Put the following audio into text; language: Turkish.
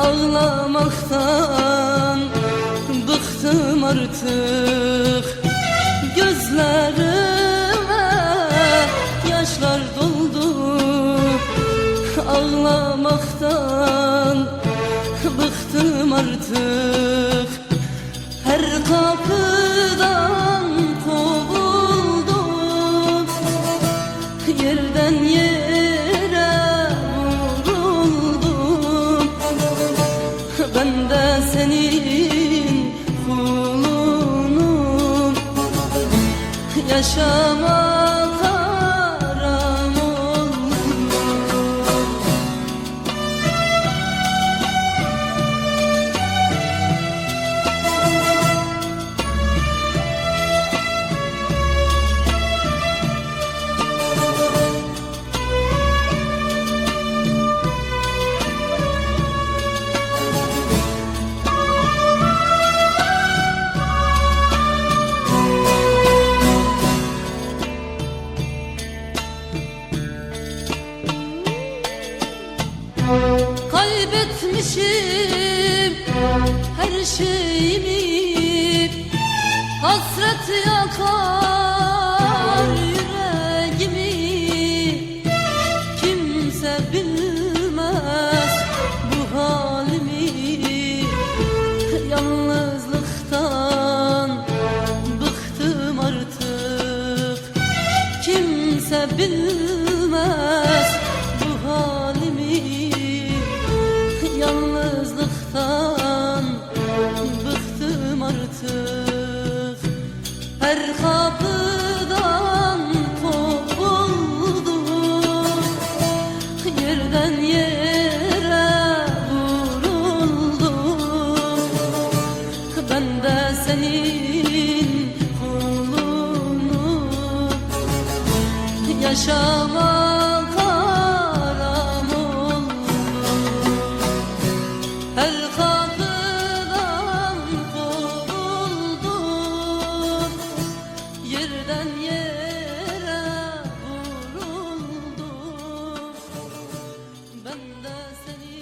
Ağlamaktan bıktım artık. Gözlerime yaşlar doldu Ağlamaktan bıktım artık. Her kapıdan kovuldum Yerden yere Yaşamak Kaybetmişim her şeyimi. Hasret yakar yüreğimi. Kimse bilmez bu halimi. Yalnızlıktan bıktım artık. Kimse bilmez yaşamak haram oldu Her kapıdan kovuldum Yerden yere vuruldum Ben de seni